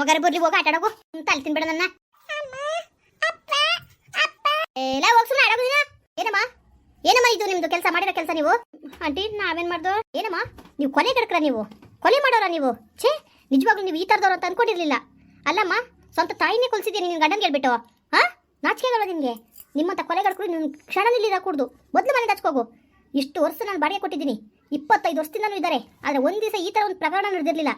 ಯಾವಾಗಾರ ಬರ್ಲಿ ಹೋಗಿ, ಆಟ ಆಡೋಗು. ತಲೆ ತಿನ್ಬೇಡ ನನ್ನ. ಎಲ್ಲ ಹೋಗ್ ಸುಮ್ಮನೆ ಆಡೋದು ನೀನು. ಏನಮ್ಮ? ಏನಮ್ಮ ಇದು ನಿಮ್ದು ಕೆಲಸ ಮಾಡಿರೋ ಕೆಲಸ ನೀವು? ಆಂಟಿ, ನಾವೇನ್ ಮಾಡ್ದೋ? ಏನಮ್ಮ? ನೀವು ಕೊಲೆ ಕಡ್ಕ್ರ ನೀವು. ಕೊಲೆ ಮಾಡೋರ ನೀವು. ಛೇ, ನಿಜವಾಗ್ಲೂ ನೀವು ಈ ಥರದವ್ರು ಅಂತ ಅನ್ಕೊಂಡಿರ್ಲಿಲ್ಲ. ಅಲ್ಲಮ್ಮ, ಸ್ವಂತ ತಾಯಿನೇ ಕೊಲ್ಸಿದ್ದೀನಿ ನಿನ್ನ ಗಂಡನ್ ಹೇಳ್ಬಿಟ್ಟು. ಹಾ? ನಾಚಿಕೆಗಲ್ಲ ನಿಮ್ಗೆ ನಿಮ್ಮಂತ ಕೊಲೆಗಡ್ಕೊಂಡು ನೀನು ಕ್ಷಣ ನಿಲ್ಲಿರ ಕೂಡ್ದು. ಮೊದ್ಲು ಮನೆ ಹಚ್ಕೋಗು ಇಷ್ಟು ವರ್ಷ ನಾನು ಬಾಡಿಗೆ ಕೊಟ್ಟಿದ್ದೀನಿ. ಇಪ್ಪತ್ತೈದು ವರ್ಷದಿಂದನೂ ಇದ್ದಾರೆ ಆದರೆ ಒಂದು ದಿವಸ ಈ ಥರ ಒಂದು ಪ್ರಕರಣ ನಡೆದಿರಲಿಲ್ಲ.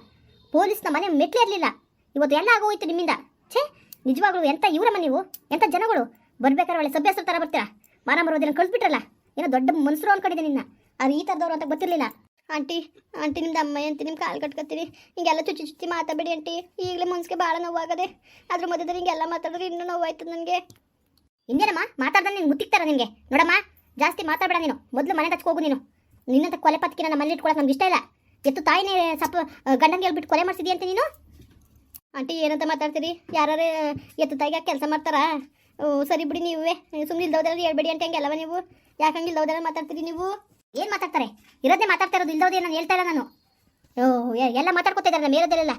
ಪೊಲೀಸ್ನ ಮನೆ ಮೆಟ್ಲೇ ಇರಲಿಲ್ಲ. ಇವತ್ತು ಎಲ್ಲ ಆಗೋಯ್ತು ನಿಮ್ಮಿಂದ. ಛೇ ನಿಜವಾಗ್ಲೂ ಎಂಥ ಇವರಮ್ಮ ನೀವು? ಎಂಥ ಜನಗಳು? ಬರ್ಬೇಕಾದ್ರೆ ಒಳ್ಳೆ ಸಭ್ಯಸ್ತ್ರ ಥರ ಬರ್ತೀರಾ? ಮಾನ ಮರೋದಿನ ಕಳಿಸ್ಬಿಟ್ರಲ್ಲ? ಏನೋ ದೊಡ್ಡ ಮನ್ಸರು ಅನ್ಕೊಂಡಿದ್ದೆ ನಿನ್ನ. ಅದು ಈ ಥರದವ್ರು ಅಂತ ಗೊತ್ತಿರಲಿಲ್ಲ. ಆಂಟಿ ಆಂಟಿ ನಿಮ್ದು ಅಮ್ಮ ಅಂತಿ ನಿಮ್ಮ ಕಾಲು ಕಟ್ಕೊತೀರಿ ಹಿಂಗೆಲ್ಲ ಚುಚ್ಚಿ ಚುಚ್ಚಿ ಮಾತಾಡಬೇಡಿ ಆಂಟಿ. ಈಗಲೇ ಮನ್ಸಿಗೆ ಭಾಳ ನೋವಾಗದೆ. ಅದ್ರ ಮಧ್ಯದಲ್ಲಿ ಹಿಂಗೆಲ್ಲ ಮಾತಾಡಿದ್ರೆ ಇನ್ನೂ ನೋವಾಯ್ತು ನನಗೆ. ಇನ್ನೇನಮ್ಮ ಮಾತಾಡ್ದ ನಿನ್ಗೆ ಮುತ್ತಿಕ್ತಾರ ನಿಮಗೆ. ನೋಡಮ್ಮ ಜಾಸ್ತಿ ಮಾತಾಡಬೇಡ ನೀನು. ಮೊದಲು ಮನೆ ಹೋಗು ನೀನು. ನಿನ್ನಂತ ಕೊಲೆ ಪತ್ಕಿನ ನಮ್ಮ ಮನೇಲಿ ಇಟ್ಕೊಳಕ್ಕೆ ನಮ್ಗೆ ಇಷ್ಟ ಇಲ್ಲ. ಎತ್ತು ತಾಯಿನೇ ಸಪ್ಪ ಗಂಡಂಗೆ ಹೇಳ್ಬಿಟ್ಟು ಕೊಲೆ ಅಂತ ನೀನು? ಆಂಟಿ, ಏನಂತ ಮಾತಾಡ್ತೀರಿ? ಯಾರು ಎತ್ತ ತಾಯಿಗೆ ಕೆಲಸ ಮಾಡ್ತಾರಾ? ಸರಿ ಬಿಡಿ ನೀವೇ. ಸುಮ್ಮನೆ ಇಲ್ದೌದ ಹೇಳ್ಬೇಡಿ ಅಂತ ಹಂಗೆಲ್ಲವ ನೀವು? ಯಾಕೆ ಹಂಗೆ ಇಲ್ದೋದ್ರಲ್ಲಿ ಮಾತಾಡ್ತೀರಿ ನೀವು? ಏನು ಮಾತಾಡ್ತಾರೆ? ಇರೋದೇ ಮಾತಾಡ್ತಾ ಇರೋದು ಇಲ್ದೋದೇ ನಾನು ಹೇಳ್ತಾ ಇಲ್ಲ ನಾನು. ಓ ಎಲ್ಲ ಮಾತಾಡ್ಕೊತಾ ಇದ್ದಾರೆ ನಮ್ಮ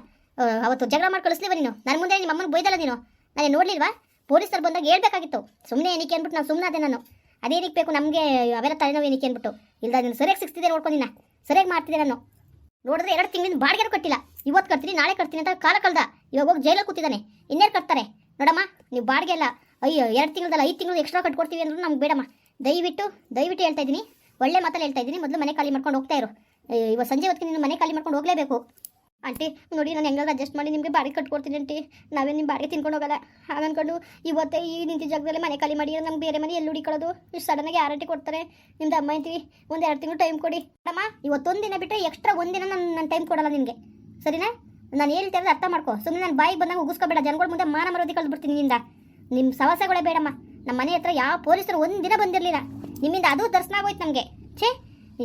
ಅವತ್ತು ಜಗಳ ಮಾಡಿ ಕಳಿಸ್ಲಿವ ನೀನು? ನನ್ನ ಮುಂದೆ ನಿಮ್ಮ ಅಮ್ಮನ ಬೈದಲ್ಲ ನೀನು? ನಾನು ನೋಡ್ಲಿಲ್ವಾ? ಪೊಲೀಸರು ಬಂದಾಗ ಹೇಳ್ಬೇಕಾಗಿತ್ತು. ಸುಮ್ಮನೆ ಏನಕ್ಕೆ ಅಂದ್ಬಿಟ್ಟು ನಾನು ಸುಮ್ಮನೆ ಅದೇ ನಾನು. ಅದೇನಕ್ಕೆ ಬೇಕು ನಮಗೆ ಅವೆಲ್ಲ ತಲೆನೋವು ಏನಕ್ಕೆ ಅಂದ್ಬಿಟ್ಟು. ಇಲ್ಲ ನೀನು ಸರಿಯಾಗಿ ಸಿಕ್ಸ್ತಿದ್ದೆ ನೋಡ್ಕೊಂಡಿನ ಸರಿಯಾಗಿ ಮಾಡ್ತಿದ್ದೆ ನಾನು. ನೋಡಿದ್ರೆ ಎರಡು ತಿಂಗಳಿಂದ ಬಾಡಿಗೆ ಕಟ್ಟಿಲ್ಲ. ಇವತ್ತು ಕಟ್ತೀನಿ, ನಾಳೆ ಕಟ್ತೀನಿ ಅಂತ ಕಾಲ ಕಳ್ದ. ಇವಾಗ ಹೋಗಿ ಜೈಲಲ್ಲಿ ಕೂತಿದ್ದಾನೆ. ಇನ್ನೇನು ಕಟ್ತಾರೆ. ನೋಡಮ್ಮ, ನೀವು ಬಾಡಿಗೆ ಎಲ್ಲ ಅಯ್ಯೋ, ಎರಡು ತಿಂಗಳದಲ್ಲ ಐದು ತಿಂಗಳು ಎಕ್ಸ್ಟ್ರಾ ಕಟ್ಕೊಡ್ತೀವಿ ಅಂದ್ರೂ ನಮ್ಗೆ ಬೇಡಮ್ಮ. ದಯವಿಟ್ಟು ದಯವಿಟ್ಟು ಹೇಳ್ತಾ ಇದ್ದೀನಿ. ಒಳ್ಳೆ ಮಾತಲ್ಲಿ ಹೇಳ್ತಾ ಇದ್ದೀನಿ. ಮೊದಲು ಮನೆ ಖಾಲಿ ಮಾಡ್ಕೊಂಡು ಹೋಗ್ತಾ ಇರು. ಇವಾಗ ಸಂಜೆ ಹೊತ್ತಿಗೆ ನೀನು ಮನೆ ಖಾಲಿ ಮಾಡ್ಕೊಂಡು ಹೋಗಲೇಬೇಕು. ಆಂಟಿ, ನೋಡಿ ನಾನು ಹೆಂಗಾದ್ರು ಅಡ್ಜಸ್ಟ್ ಮಾಡಿ ನಿಮಗೆ ಬಾಡಿಗೆ ಕಟ್ಕೊಡ್ತೀನಿ ಆಂಟಿ. ನಾವೇ ನಿಮ್ಮ ಬಾಡಿಗೆ ತಿನ್ಕೊಂಡು ಹೋಗಲ್ಲ. ಹಾಗೆ ಅನ್ಕೊಂಡು ಇವತ್ತೇ ಈ ನಿಂತಿ ಜಾಗದಲ್ಲಿ ಮನೆ ಖಾಲಿ ಮಾಡಿ ನಮ್ಗೆ ಬೇರೆ ಮನೆ ಎಲ್ಲಿ ಹುಡಿಕೊಳ್ಳೋದು? ಇಷ್ಟು ಸಡನ್ನಾಗಿ ಗ್ಯಾರಂಟಿ ಕೊಡ್ತಾರೆ. ನಿಮ್ದು ಅಮ್ಮ ಅಂತೀವಿ ಒಂದು ಎರಡು ತಿಂಗಳು ಟೈಮ್ ಕೊಡಿ. ಅಮ್ಮ ಇವತ್ತೊಂದು ದಿನ ಬಿಟ್ಟರೆ ಎಕ್ಸ್ಟ್ರಾ ಒಂದಿನ ನಾನು ನಾನು ಟೈಮ್ ಕೊಡಲ್ಲ ನಿಮಗೆ ಸರಿನಾ? ನಾನು ಹೇಳ್ತಿರೋದು ಅರ್ಥ ಮಾಡ್ಕೊ. ಸುಮ್ಮನೆ ನಾನು ಬಾಯಿ ಬಂದಾಗ ಉಗಿಸ್ಕೋಬೇಡ. ಜನಗಳ ಮುಂದೆ ಮಾನ ಮರೋದಿ ಕಳೆದ್ಬಿಡ್ತೀನಿ ನಿಂದ ನಿಮ್ಮ ಸವಸಗಳೇ ಬೇಡಮ್ಮ. ನಮ್ಮ ಮನೆ ಹತ್ರ ಯಾವ ಪೊಲೀಸರು ಒಂದು ದಿನ ಬಂದಿರಲಿಲ್ಲ. ನಿಮ್ಮಿಂದ ಅದು ದರ್ಶನ ಆಗೋಯ್ತು ನಮಗೆ. ಛೇ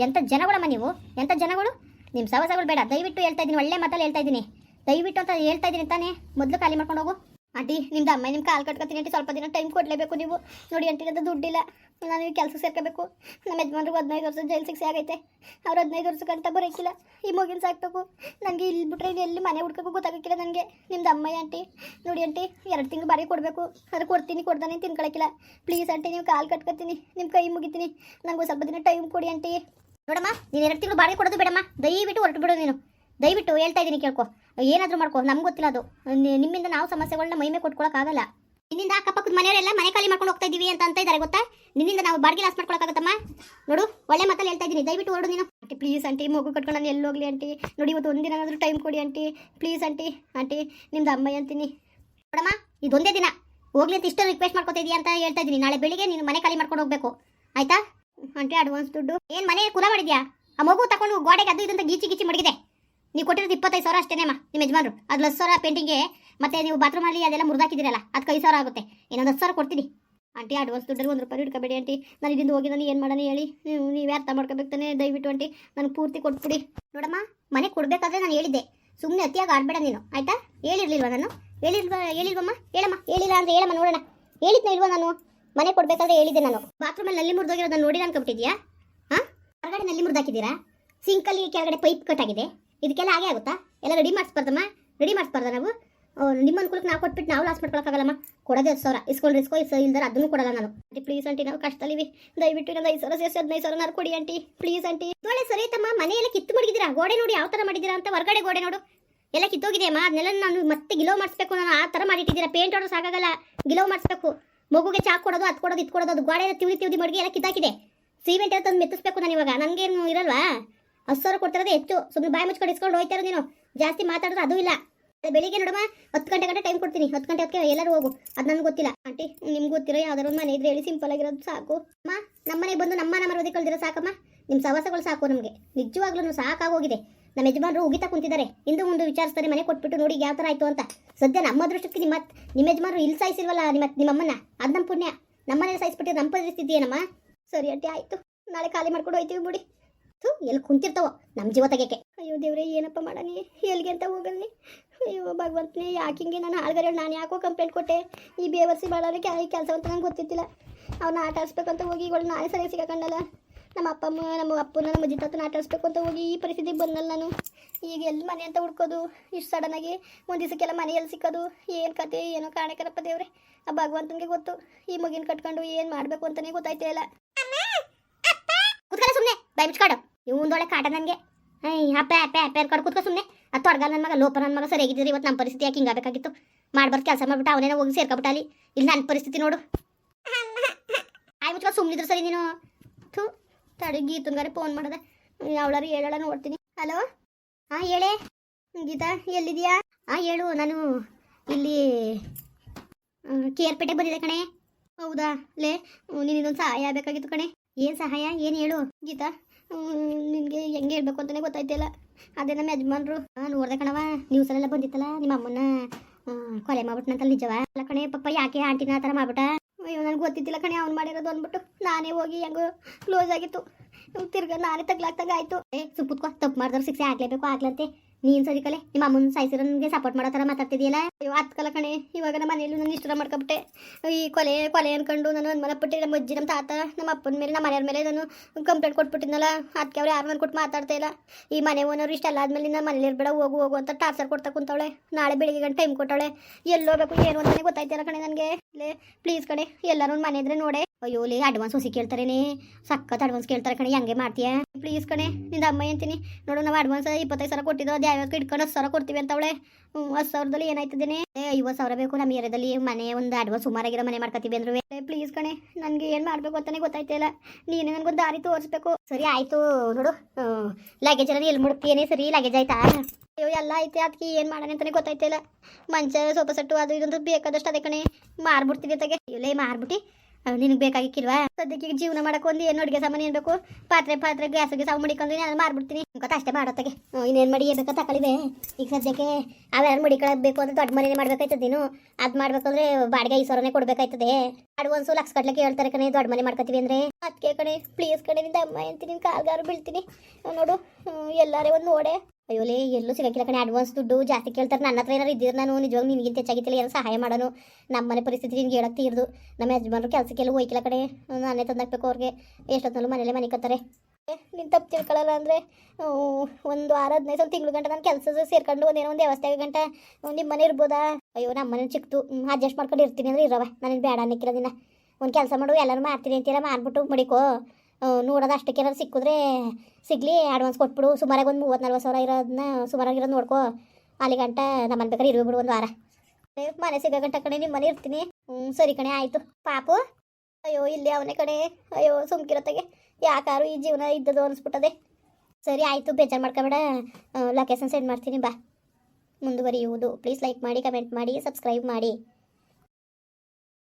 ಎಂಥ ಜನಗಳಮ್ಮ ನೀವು? ಎಂಥ ಜನಗಳು? ನಿಮ್ಮ ಸವಸಗಳು ಬೇಡ. ದಯವಿಟ್ಟು ಹೇಳ್ತಾ ಇದ್ದೀನಿ, ಒಳ್ಳೆ ಮಾತಲ್ಲಿ ಹೇಳ್ತಾ ಇದ್ದೀನಿ. ದಯವಿಟ್ಟು ಅಂತ ಹೇಳ್ತಾ ಇದ್ದೀನಿ ತಾನೇ. ಮೊದಲು ಖಾಲಿ ಮಾಡ್ಕೊಂಡು ಹೋಗು. ಆಂಟಿ, ನಿಮ್ದು ಅಮ್ಮ ನಿಮ್ಮ ಕಾಲು ಕಟ್ಕೊತೀನಿ ಆಂಟಿ. ಸ್ವಲ್ಪ ದಿನ ಟೈಮ್ ಕೊಡಲೇಬೇಕು ನೀವು. ನೋಡಿ ಆಂಟಿ ಅದು ದುಡ್ಡಿಲ್ಲ. ನಾನು ಈ ಕೆಲಸ ಸೇರ್ಕೋಬೇಕು. ನಮ್ಮ ಯಜಮಾನ್ರಿಗೆ ಹದಿನೈದು ವರ್ಷ ಜೈಲು ಶಿಕ್ಷೆ ಆಗೈತೆ. ಅವ್ರು ಹದಿನೈದು ವರ್ಷಕ್ಕಂತ ಬರೋಕ್ಕಿಲ್ಲ ಈ ಮಗಿನ ಸಾಕ್ಬೇಕು. ನನಗೆ ಇಲ್ಲಿ ಬಿಟ್ರೆ ಇಲ್ಲಿ ಎಲ್ಲಿ ಮನೆ ಹುಡ್ಕೋಕ್ಕೂ ಗೊತ್ತಾಗಕ್ಕಿಲ್ಲ ನನಗೆ ನಿಮ್ದು ಅಮ್ಮ ಆಂಟಿ. ನೋಡಿ ಆಂಟಿ, ಎರಡು ತಿಂಗಳು ಬಾರಿ ಕೊಡಬೇಕು. ಅದು ಕೊಡ್ತೀನಿ, ಕೊಡ್ದಾನೆ ತಿನ್ಕೊಳಕ್ಕಿಲ್ಲ ಪ್ಲೀಸ್ ಆಂಟಿ, ನೀವು ಕಾಲು ಕಟ್ಕೊತೀನಿ. ನಿಮ್ಮ ಕೈ ಮುಗಿತೀನಿ. ನನಗೂ ಸ್ವಲ್ಪ ದಿನ ಟೈಮ್ ಕೊಡಿ ಆಂಟಿ. ನೋಡಮ್ಮ, ನೀನು ಎರಡು ತಿಂಗಳು ಬಾಡಿಗೆ ಕೊಡೋದು ಬೇಡಮ್ಮ. ದಯವಿಟ್ಟು ಹೊರಟು ಬಿಡು ನೀನು. ದಯವಿಟ್ಟು ಹೇಳ್ತಾ ಇದ್ದೀನಿ ಕೇಳ್ಕೊ. ಏನಾದರೂ ಮಾಡ್ಕೊ, ನಮ್ಗೆ ಗೊತ್ತಿಲ್ಲ ಅದು. ನಿಮ್ಮಿಂದ ನಾವು ಸಮಸ್ಯೆಗಳನ್ನ ಮೈಮೆ ಕೊಟ್ಕೊಳಕ್ಕಾಗಲ್ಲ ನಿನ್ನಿಂದ ಅಕ್ಕಪಕ್ಕದ ಮನೆಯವರೆಲ್ಲ ಮನೆ ಖಾಲಿ ಮಾಡ್ಕೊಂಡು ಹೋಗ್ತಾ ಇದೀವಿ ಅಂತ ಅಂತ ಇದ್ದಾರೆ ಗೊತ್ತಾ? ನಿನ್ನಿಂದ ನಾವು ಬಾಡಿಗೆ ಲಾಸ್ ಮಾಡ್ಕೊಳಕ್ಕಾಗತ್ತಮ್ಮ ನೋಡು, ಒಳ್ಳೆ ಮಾತಲ್ಲಿ ಹೇಳ್ತಾ ಇದ್ದೀನಿ ದಯವಿಟ್ಟು ಹೊರಡು ನೀನು. ಆಂಟಿ ಪ್ಲೀಸ್ ಆಂಟಿ, ಮಗು ಕಟ್ಕೊಂಡು ನಾನು ಎಲ್ಲಿ ಹೋಗ್ಲಿ ಆಂಟಿ? ನೋಡಿ, ಇವತ್ತು ಒಂದಿನ ಏನಾದರೂ ಟೈಮ್ ಕೊಡಿ ಆಂಟಿ. ಪ್ಲೀಸ್ ಆಂಟಿ ಆಂಟಿ, ನಿಮ್ದು ಅಮ್ಮ ಅಂತೀನಿ. ನೋಡಮ್ಮ, ಇದೊಂದೇ ದಿನ. ಹೋಗ್ಲಿ ಅಂತ ಇಷ್ಟು ರಿಕ್ವೆಸ್ಟ್ ಮಾಡ್ಕೊತಾ ಇದೀಯ ಅಂತ ಹೇಳ್ತಾ ಇದ್ದೀನಿ ನಾಳೆ ಬೆಳಿಗ್ಗೆ ನೀನು ಮನೆ ಖಾಲಿ ಮಾಡ್ಕೊಂಡು ಹೋಗ್ಬೇಕು. ಆಯ್ತಾ? ಆಂಟಿ ಅಡ್ವಾನ್ಸ್ ದುಡ್ಡು. ಏನು ಮನೆ ಕುಲ ಮಾಡಿದ್ಯಾ? ಆ ಮಗು ತಗೊಂಡು ಗೋಡೆಗೆ ಅದು ಇದಂತ ಗೀಚಿ ಗೀಚಿ ಮಡಗಿದೆ. ನೀವು ಕೊಟ್ಟಿರೋದು ಇಪ್ಪತ್ತೈದು ಸಾವಿರ ಅಷ್ಟೇನೇಮ್ಮ ನಿಮ್ಮ ಯಜಮಾನರು. ಅದು ಹತ್ತು ಸಾವಿರ ಪೇಂಟಿಂಗ್ಗೆ, ಮತ್ತೆ ನೀವು ಬಾತ್ರೂಮ್ ಅಲ್ಲಿ ಅದೆಲ್ಲ ಮುರಿದಾಕಿದ್ದೀರಲ್ಲ, ಅದಕ್ಕೆ ಐದು ಸಾವಿರ ಆಗುತ್ತೆ. ಇನ್ನೊಂದು ಹತ್ತು ಸಾವಿರ ಕೊಡ್ತೀನಿ. ಆಂಟಿ ಅಡ್ವಾನ್ಸ್ ದುಡ್ಡಲ್ಲಿ ಒಂದು ರೂಪಾಯಿ ಇಟ್ಕೋಬೇಡಿ ಆಂಟಿ ನಾನು ಇದರಿಂದ ಹೋಗಿ ನಾನು ಏನು ಮಾಡೋಣ ಹೇಳಿ. ನೀವು ನೀವು ಅರ್ಥ ಮಾಡ್ಕೋಬೇಕು ತಾನೆ? ದಯವಿಟ್ಟು ಆಂಟಿ ನನಗೆ ಪೂರ್ತಿ ಕೊಟ್ಬಿಡಿ. ನೋಡಮ್ಮ, ಮನೆ ಕೊಡಬೇಕಾದ್ರೆ ನಾನು ಹೇಳಿದ್ದೆ. ಸುಮ್ಮನೆ ಅತಿಯಾಗಿ ಆಡಬೇಡ ನೀನು, ಆಯ್ತಾ? ಹೇಳಿರ್ಲಿಲ್ವ ನಾನು? ಹೇಳಿಲ್ವಾ, ಹೇಳಿಲ್ವಮ್ಮ? ಹೇಳಮ್ಮ, ಹೇಳಿಲ್ಲ ಅಂದ್ರೆ ಹೇಳಮ್ಮ, ನೋಡೋಣ. ಹೇಳಿದ್ನ ಇಲ್ವಾ ನಾನು? ಮನೆ ಕೊಡ್ಬೇಕಾದ್ರೆ ಹೇಳಿದ್ದೆ ನಾನು. ಬಾತ್ರೂಮಲ್ಲಿ ನಲ್ಲಿ ಮುರಿದೋಗಿರೋದನ್ನ ನೋಡಿ ಅನ್ಕೊಬಿಟ್ಟಿದ್ಯಾ ಹಾಂ? ಹೊರಗಡೆ ನಲ್ಲಿ ಮುರಿದಾಕಿದ್ದೀರಾ? ಸಿಂಕಲ್ಲಿ ಕೆಳಗಡೆ ಪೈಪ್ ಕಟ್ ಆಗಿದೆ. ಇದಕ್ಕೆಲ್ಲ ಹಾಗೆ ಆಗುತ್ತಾ? ಎಲ್ಲ ರೆಡಿ ಮಾಡಿಸ್ಬಾರ್ದಮ್ಮ? ರೆಡಿ ಮಾಡಿಸ್ಬಾರ್ದ ನಾವು? ನಿಮ್ಮ ಅನುಕೂಲಕ್ಕೆ ನಾವು ಕೊಟ್ಬಿಟ್ಟು ನಾವು ಲಾಸ್ ಮಾಡ್ಕೊಳಕ್ಕಾಗಲ್ಲಮ್ಮ? ಕೊಡೋದೇ ಹತ್ತು ಸಾವಿರ. ಇಸ್ಕೊಂಡ್ರೆ ಇಸ್ಕೋ ಇಸ್ ಇಲ್ದಾರ ಅದನ್ನು ಕೊಡಲ್ಲ ನಾನು. ಆಂಟಿ ಪ್ಲೀಸ್ ಆಂಟಿ, ನಾವು ಕಷ್ಟದಲ್ಲಿವಿ ದಯವಿಟ್ಟು ಇನ್ನೊಂದು ಐದು ಸಾವಿರ ಸೇರಿಸಿ ಹದಿನೈದು ಸಾವಿರ ಕೊಡಿ ಆಂಟಿ. Please aunty. ಒಳ್ಳೆ ಸರಿ ತಮ್ಮ ಮನೆಯೆಲ್ಲ ಕಿತ್ತು ಮಡಗಿದ್ದೀರಾ? ಗೋಡೆ ನೋಡಿ ಯಾವ ಥರ ಮಾಡಿದ್ದೀರಾ ಅಂತ? ಹೊರಗಡೆ ಗೋಡೆ ನೋಡು. ಎಲ್ಲ ಕಿತ್ತೋಗಿದೆಯಮ್ಮ? ಅದನ್ನೆಲ್ಲ ನಾನು ಮತ್ತೆ ಗಿಲೋ ಮಾಡಿಸ್ಬೇಕು. ನಾನು ಆ ಥರ ಮಾಡಿಟ್ಟಿದ್ದೀರಾ? ಪೇಂಟ್ ಹೊಡೋದು ಸಾಕಾಗಲ್ಲ. ಗಿಲೋ ಮಾಡಿಸ್ಬೇಕು. ಮಗುಗೆ ಚಾಕ್ ಕೊಡೋದು, ಅದು ಕೊಡೋದು, ಇದು ಕೊಡೋದು, ಅದು ಗೋಡೆ ತಿವಿ ತಿಳಿ ತಿಳಿ ಮಡಗಿ ಎಲ್ಲ ಕಿತ್ತಾಕಿದೆ. ಸಿಮೆಂಟ್ ಎಲ್ಲ ತಂದು ಮೆತ್ತಿಸ್ಬೇಕು ನಾನು ಇವಾಗ. ನನಗೇನು ಇರಲ್ವಾ? ಹತ್ತು ಸಾವಿರ ಕೊಡ್ತಿರೋದೇ ಹೆಚ್ಚು. ಸುಮ್ಮನೆ ಬಾಯಿ ಮುಚ್ಕೊಂಡು ಇಸ್ಕೊಂಡು ಹೋಯ್ತಾರೆ ನೀನು. ಜಾಸ್ತಿ ಮಾತಾಡೋದು ಅದು ಇಲ್ಲ. ಬೆಳಿಗ್ಗೆ ನೋಡಮ್ಮ, ಹತ್ತು ಗಂಟೆ ಗಂಟೆ ಟೈಮ್ ಕೊಡ್ತೀನಿ. ಹತ್ತು ಗಂಟೆ ಹೊತ್ತಿಗೆ ಎಲ್ಲರೂ ಹೋಗು. ಅದು ನನಗೆ ಗೊತ್ತಿಲ್ಲ. ಆಂಟಿ, ನಿಮ್ಗೆ ಗೊತ್ತಿರೋ ಯಾವ್ದಾರು ಮನೆ ಇದ್ರೆ ಹೇಳಿ ಸಿಂಪಲ್ ಆಗಿರೋದು ಸಾಕು. ಅಮ್ಮ ನಮ್ಮನೆಗೆ ಬಂದು ನಮ್ಮ ನಮ್ಮ ಮರದಿ ಕಳ್ದಿರೋ ಸಾಕಮ್ಮ? ನಿಮ್ಮ ಸವಾಸಗಳು ಸಾಕು ನಮಗೆ. ನಿಜವಾಗ್ಲೂ ಸಾಕಾಗೋಗಿದೆ. ನಮ್ಮ ಯಜಮಾನರು ಉಗಿತಾ ಕುಂತಿದ್ದಾರೆ. ಹಿಂದೆ ಮುಂದೆ ವಿಚಾರಿಸ್ತಾರೆ, ಮನೆ ಕೊಟ್ಬಿಟ್ಟು ನೋಡಿ ಯಾವ ಥರ ಆಯಿತು ಅಂತ. ಸದ್ಯ ನಮ್ಮ ಅದೃಷ್ಟಕ್ಕೆ ನಿಮ್ಮ ನಿಮ್ಮ ಯಜಮಾನರು ಇಲ್ಲಿ ಸಾಯಿಸಿಲ್ವಲ್ಲ ನಿಮ್ಮ ನಿಮ್ಮಮ್ಮನ ಅದು ನಮ್ಮ ಪುಣ್ಯ. ನಮ್ಮನೆ ಸಾಯಿಸ್ಬಿಟ್ಟು ನಮ್ಮ ಪರಿಸ್ಥಿತಿ ಏನಮ್ಮ? ಸರಿ ಆಂಟಿ, ಆಯಿತು. ನಾಳೆ ಖಾಲಿ ಮಾಡ್ಕೊಂಡು ಹೋಯ್ತೀವಿ ಬಿಡಿ. ಥು ಎಲ್ಲಿ ಕುಂತಿರ್ತಾವ? ನಮ್ಮ ಜೀವ ತೆಗೆಯಕ್ಕೆ ಅಯ್ಯೋ ದೇವ್ರೆ, ಏನಪ್ಪ ಮಾಡನಿ ಎಲ್ಲಿಗೆ ಅಂತ ಹೋಗಲ್ನಿ? ಅಯ್ಯೋ ಭಗವಂತನೇ, ಯಾಕೆ ಹಿಂಗೆ? ನಾನು ಆಳ್ಗರೆ ನಾನು ಯಾಕೋ ಕಂಪ್ಲೇಂಟ್ ಕೊಟ್ಟೆ? ಈ ಬೇವರ್ಸಿ ಬಾಳೋರಿಗೆ ಈ ಕೆಲಸ ಅಂತ ನಂಗೆ ಗೊತ್ತಿದ್ದಿಲ್ಲ ಅವ್ನ ಆಟ ಅಂತ ಹೋಗಿ ಇವಳು ನಾನೇ ಸರಿಯಾಗಿ ಸಿಗಕಂಡಲ್ಲ. ನಮ್ಮ ಅಪ್ಪ ಅಮ್ಮ, ನಮ್ಮ ಅಪ್ಪನ, ನಮ್ಮ ಅಜ್ಜಿ ತಾತನ ಆಟ ಆಡಿಸ್ಬೇಕು ಅಂತ ಹೋಗಿ ಈ ಪರಿಸ್ಥಿತಿಗೆ ಬಂದಲ್ಲ ನಾನು. ಈಗ ಎಲ್ಲಿ ಮನೆ ಅಂತ ಹುಡ್ಕೋದು? ಇಷ್ಟು ಸಡನ್ನಾಗಿ ಒಂದು ದಿವಸಕ್ಕೆಲ್ಲ ಮನೆಯಲ್ಲಿ ಸಿಕ್ಕೋದು? ಏನು ಕತೆ, ಏನೋ ಕಾಣಕರಪ್ಪ ದೇವ್ರೆ? ಆ ಭಗವಂತನಿಗೆ ಗೊತ್ತು. ಈ ಮಗಿನ ಕಟ್ಕೊಂಡು ಏನು ಮಾಡಬೇಕು ಅಂತಲೇ ಗೊತ್ತಾಯ್ತೇ ಇಲ್ಲ. ಬಾಯ್ ಮುಚ್ಕಾಡು ಇವಂದೊಳೆ ಕಾಟ ನನಗೆ ಅಪ್ಪ ಅಪ್ಪ ಅಪ್ಪ ಕಡ್ ಕುತ್ಕೊ ಸುಮ್ಮನೆ ಅದು ತೊಡಗ ನನ್ನ ಮಗ ಲೋಪ ನನ್ನ ಮಗ ಸರಿಯಾಗಿದ್ದೀರಿ ಇವತ್ತು ನಮ್ಮ ಪರಿಸ್ಥಿತಿ ಯಾಕೆ ಹಿಂಗಾಗಬೇಕಾಗಿತ್ತು ಮಾಡ್ಬಾರ್ದು ಕೆಲಸ ಮಾಡ್ಬಿಟ್ಟು ಅವನೇನೋ ಹೋಗಿ ಸೇರ್ಕೊಬಿಟ್ಟ ಅಲ್ಲಿ. ಇಲ್ಲಿ ನನ್ನ ಪರಿಸ್ಥಿತಿ ನೋಡು. ಆಯ್ ಮುಚ್ಕೊಂಡು ಸುಮ್ಮನಿದ್ರು ಸರಿ ನೀನು. ಥೂ, ತಡಿ ಗೀತನ್ಗಾರೆ ಫೋನ್ ಮಾಡಿದೆ. ಅವಳಾರು ಹೇಳೋಣ ನೋಡ್ತೀನಿ ಹಲೋ? ಹಾಂ ಹೇಳೇ. ಗೀತಾ, ಎಲ್ಲಿದೆಯಾ? ಹಾಂ ಹೇಳು, ನಾನು ಇಲ್ಲಿ ಕೇರ್ಪೇಟೆಗೆ ಬಂದಿದೆ ಕಣೆ. ಹೌದಾ? ಲೇ ನಿನ್ನೊಂದು ಸಹಾಯ ಆಗಬೇಕಾಗಿತ್ತು ಕಣೆ. ಏನು ಸಹಾಯ? ಏನು ಹೇಳು? ಗೀತಾ? ನಿನಗೆ ಹೆಂಗೆ ಹೇಳ್ಬೇಕು ಅಂತಲೇ ಗೊತ್ತಾಯ್ತಿಲ್ಲ. ಅದೇ ನಮ್ಮ ಯಜಮಾನ್ರು. ನೋಡ್ದೆ ಕಣವ ನ್ಯೂಸಲ್ಲೆಲ್ಲ ಬಂದಿತ್ತಲ್ಲ, ನಿಮ್ಮ ಅಮ್ಮನ ಕೊಲೆ ಮಾಡ್ಬಿಟ್ನಂತ ನಿಜವ? ಅಲ್ಲ ಕಣೆ, ಪಪ್ಪ ಯಾಕೆ ಆಂಟಿನ ಆ ಥರ ಮಾಡ್ಬಿಟ್ಟ? ಅಯ್ಯೋ, ನನಗೆ ಗೊತ್ತಿದ್ದಿಲ್ಲ ಕಣೆ, ಅವ್ನು ಮಾಡಿರೋದು ಅಂದ್ಬಿಟ್ಟು ನಾನೇ ಹೋಗಿ ಹೆಂಗೋ ಕ್ಲೋಸ್ ಆಗಿತ್ತು. ತಿರ್ಗ ನಾನೇ ತಗ್ಲಾಕ್ತಾಗ ಆಯ್ತು. ಏ ಸುಪ್ಪುತ್ಕೋ ತಪ್ಪು ಮಾಡಿದ್ರೆ ಶಿಕ್ಷೆ ಆಗ್ಲೇಬೇಕು, ಆಗ್ಲಂತೆ. ನೀನು ಸರಿ ಕಲೆ, ನಿಮ್ಮ ಅಮ್ಮನ ಸಾಯಿಸಿರೋನ್ಗೆ ಸಪೋರ್ಟ್ ಮಾಡೋ ಥರ ಮಾತಾಡ್ತಿದೆಯಲ್ಲ? ಅಯ್ಯೋ ಹತ್ತು ಕಲ ಕಣೆ, ಇವಾಗ ನಮ್ಮ ಮನೇಲಿ ನನ್ನ ಇಷ್ಟರ ಮಾಡ್ಕೊಬಿಟ್ಟೆ. ಈ ಕೊಲೆ ಕೊಲೆ ಅನ್ಕೊಂಡು ನಾನು ಅನ್ಮನಪಟ್ಟೆ ನಮ್ಮ ಅಜ್ಜಿ, ನಮ್ಮ ತಾತ, ನಮ್ಮ ಅಪ್ಪನ ಮೇಲೆ, ನಮ್ಮ ಮನೆಯವ್ರ ಮೇಲೆ ನಾನು ಕಂಪ್ಲೇಂಟ್ ಕೊಟ್ಬಿಟ್ಟಿದ್ನಲ್ಲ. ಅದಕ್ಕೆ ಅವ್ರು ಯಾರು ಕೊಟ್ಟು ಮಾತಾಡ್ತಾ ಇಲ್ಲ. ಈ ಮನೆ ಓನರ್ ಇಷ್ಟೆಲ್ಲ ಆದ್ಮೇಲೆ ನಮ್ಮ ಮನೇಲಿ ಇರ್ಬೇಡ, ಹೋಗು ಹೋಗು ಅಂತ ಟಾರ್ಚರ್ ಕೊಡ್ತಾ ಕುಂತವಳೆ. ನಾಳೆ ಬೆಳಿಗ್ಗೆ ಗಂಟೆ ಟೈಮ್ ಕೊಟ್ಟವಳೆ. ಎಲ್ಲೋಗ್ಬೇಕು ಏನು ಅಂತಾನೆ ಗೊತ್ತಾಯ್ತಿಲ್ಲ ಕಣೆ ನನಗೆ. ಪ್ಲೀಸ್ ಕಣೆ ಎಲ್ಲರೂ ಮನೆ ಇದ್ರೆ ನೋಡೆ. ಅಯ್ಯೋ, ಲೇ ಅಡ್ವಾನ್ಸ್ ಹೊಸಿ ಕೇಳ್ತಾರೇನೆ. ಸಖತ್ ಅಡ್ವಾನ್ಸ್ ಕೇಳ್ತಾರೆ ಕಣೆ, ಹಂಗೆ ಮಾಡ್ತೀಯ? ಪ್ಲೀಸ್ ಕಣೆ, ನಿಂದ ಅಮ್ಮ ಅಂತೀನಿ. ನೋಡು, ನಾವು ಅಡ್ವಾನ್ಸ್ ಇಪ್ಪತ್ತೈದು ಸಾವಿರ ಕೊಟ್ಟಿದ್ದು, ಅದು ಯಾವ್ಯಾವ ಇಟ್ಕೊಂಡು ಹತ್ತು ಸಾವಿರ ಕೊಡ್ತೀವಿ ಅಂತವಳೆ ಹತ್ತು ಸಾವಿರದಲ್ಲಿ ಏನಾಯ್ತದೇನೆ? ಐವತ್ತು ಸಾವಿರ ಬೇಕು ನಮ್ಮ ಏರಿಯಾದಲ್ಲಿ. ಮನೆ ಒಂದು ಅಡ್ವಾನ್ಸ್ ಸುಮಾರಾಗಿರೋ ಮನೆ ಮಾಡ್ಕೊತೀವಿ ಅಂದ್ರು. ಪ್ಲೀಸ್ ಕಣೆ, ನನಗೆ ಏನು ಮಾಡಬೇಕು ಅಂತಾನೆ ಗೊತ್ತಾಯ್ತಿಲ್ಲ ನೀನು ನನಗೊಂದು ದಾರಿ ತೋರಿಸ್ಬೇಕು. ಸರಿ, ಆಯಿತು. ನೋಡು ಲಗೇಜ್ ಎಲ್ಲ ಎಲ್ಲಿ ಮುಡ್ತೀಯೇನೆ ಸರಿ ಲಗೇಜ್ ಆಯ್ತಾ? ಅಯ್ಯೋ, ಎಲ್ಲ ಐತೆ ಅದಕ್ಕೆ ಏನು ಮಾಡೋಣ ಅಂತಲೇ ಗೊತ್ತಾಯ್ತಿಲ್ಲ ಮಂಚ, ಸೋಫಾ ಸೆಟ್ಟು, ಅದು ಇದೊಂದು ಬೇಕಾದಷ್ಟು ಅದೇ ಕಣೆ. ಮಾರ್ಬಿಡ್ತೀನಿ ತಗೆ ಇಲ್ಲೇ ಮಾರ್ಬಿಟ್ಟು. ನಿನಗೆ ಬೇಕಾಗಿಕ್ಕಿಲ್ವಾ? ಸದ್ಯಕ್ಕೆ ಜೀವನ ಮಾಡಕ್ಕೆ ಒಂದು ಏನು ಅಡುಗೆ ಸಾಮಾನು ಏನು ಬೇಕು? ಪಾತ್ರೆ ಪಾತ್ರೆ, ಗ್ಯಾಸ್ಗೆ ಸಾವು ಮಡಿಕೊಂಡು ನಾನು ಮಾರ್ಬಿಡ್ತೀನಿ ಗೊತ್ತಾ ಅಷ್ಟೇ ಮಾಡೋತ್ತಾಗೆ ಇನ್ನೇನು ಮಾಡಿ ಬೇಕಾ ತಗೊಳ್ಳಿವೆ ಈಗ ಸದ್ಯಕ್ಕೆ ಅವೆಲ್ಲ ಮಡಿಕೊಳ್ಳಬೇಕು ಅಂದ್ರೆ ದೊಡ್ಡ ಮನೇಲಿ ಮಾಡ್ಬೇಕಾಯ್ತದೆ ನೀನು. ಅದು ಮಾಡ್ಬೇಕಂದ್ರೆ ಬಾಡಿಗೆ ಐದು ಸಾವಿರನೇ ಕೊಡ್ಬೇಕಾಯ್ತದೆ ಅಡ್ವಾನ್ಸು ಲಕ್ಷ ಕಟ್ಲಿಕ್ಕೆ ಹೇಳ್ತಾರೆ ಕಣೆ, ದೊಡ್ಡ ಮನೆ ಮಾಡ್ಕೊತೀವಿ ಅಂದ್ರೆ. ಅದಕ್ಕೆ ಕಣೆ ಪ್ಲೀಸ್ ಕಣೆ, ನಿಂದ ಅಮ್ಮ ಅಂತೀನಿ ಕಾಲ್ಗಾರು ಬೀಳ್ತೀನಿ. ನೋಡು ಎಲ್ಲರೇ ಒಂದು ನೋಡೆ. ಅಯ್ಯೋಲೇ ಎಲ್ಲೂ ಸಿಗಕ್ಕಿಲ್ಲ ಕಣೆ. ಅಡ್ವಾನ್ಸ್ ದುಡ್ಡು ಜಾಸ್ತಿ ಕೇಳ್ತಾರೆ. ನನ್ನ ಹತ್ರ ಏನಾರು ಇದ್ದಿದ್ರೆ ನಾನು? ನಿಜವಾಗ ನಿನಗಿಂತ ಹೆಚ್ಚಾಗಿತ್ತಿಲ್ಲ, ಏನು ಸಹಾಯ ಮಾಡೋನು. ನಮ್ಮ ಮನೆ ಪರಿಸ್ಥಿತಿ ನಿನ್ಗೆ ಹೇಳಕ್ ತೀರ್ದು. ನಮ್ಮ ಯಜಮಾನ್ರು ಕೆಲಸಕ್ಕೆಲ್ಲ ಹೋಯ್ಕಿಲ್ಲ ಕಡೆ ನಾನೇ ತಂದಾಕ್ಬೇಕು ಅವ್ರಿಗೆ. ಎಷ್ಟೊತ್ತಲ್ಲೂ ಮನೇಲೆ ಮನೆ ಕತ್ತಾರೆ ನೀನು ತಪ್ಪು ತಿಳ್ಕೊಳ್ಳಲ್ಲ ಅಂದರೆ ಒಂದು ವಾರ, ಹದಿನೈದು, ಒಂದು ತಿಂಗಳು ಗಂಟೆ ನಾನು ಕೆಲಸ ಸೇರ್ಕೊಂಡು ಒಂದೇನೋ ಒಂದು ವ್ಯವಸ್ಥೆ ಗಂಟ ನಿಮ್ಮ ಮನೆ ಇರ್ಬೋದಾ? ಅಯ್ಯೋ, ನಮ್ಮ ಮನೆ ಚಿಕ್ಕದು ಅಡ್ಜಸ್ಟ್ ಮಾಡ್ಕೊಂಡು ಇರ್ತೀನಿ ಅಂದ್ರೆ ಇರವ. ನಾನು ಬೇಡ ಅನ್ನಕ್ಕಿಲ್ಲ ದಿನ ಒಂದು ಕೆಲಸ ಮಾಡು, ಎಲ್ಲರೂ ಮಾಡ್ತೀನಿ ಅಂತೀರ ಮಾಡ್ಬಿಟ್ಟು ಮಡಿಕೋ. ನೋಡೋದು ಅಷ್ಟಕ್ಕೆ ಏನಾದ್ರು ಸಿಕ್ಕಿದ್ರೆ ಸಿಗಲಿ ಅಡ್ವಾನ್ಸ್ ಕೊಟ್ಬಿಡು. ಸುಮಾರಾಗಿ ಒಂದು ಮೂವತ್ತು ನಲ್ವತ್ತು ಸಾವಿರ ಇರೋದನ್ನ ಸುಮಾರಾಗಿರೋದು ನೋಡ್ಕೋ. ಅಲ್ಲಿ ಗಂಟ ನಮ್ಮನೆ ಬೇಕಾದ್ರೆ ಇರು ಬಿಡು ಒಂದು ವಾರ. ಮನೆ ಸಿಗೋ ಗಂಟ ಕಣೆ ನಿಮ್ಮ ಮನೆ ಇರ್ತೀನಿ. ಹ್ಞೂ ಸರಿ ಕಣೆ, ಆಯಿತು. ಪಾಪು. ಅಯ್ಯೋ, ಇಲ್ಲಿ ಅವನೇ ಕಣೆ. ಅಯ್ಯೋ, ಸುಮ್ಕಿರತ್ತಾಗೆ. ಯಾಕಾರು ಈ ಜೀವನ ಇದ್ದದು ಅನಿಸ್ಬಿಟ್ಟದೆ. ಸರಿ, ಆಯಿತು, ಬೇಜಾರು ಮಾಡ್ಕೊಬೇಡ. ಲೊಕೇಶನ್ ಸೆಂಡ್ ಮಾಡ್ತೀನಿ, ಬಾ. ಮುಂದುವರಿಯುವುದು. ಪ್ಲೀಸ್ ಲೈಕ್ ಮಾಡಿ ಕಮೆಂಟ್ ಮಾಡಿ ಸಬ್ಸ್ಕ್ರೈಬ್ ಮಾಡಿ.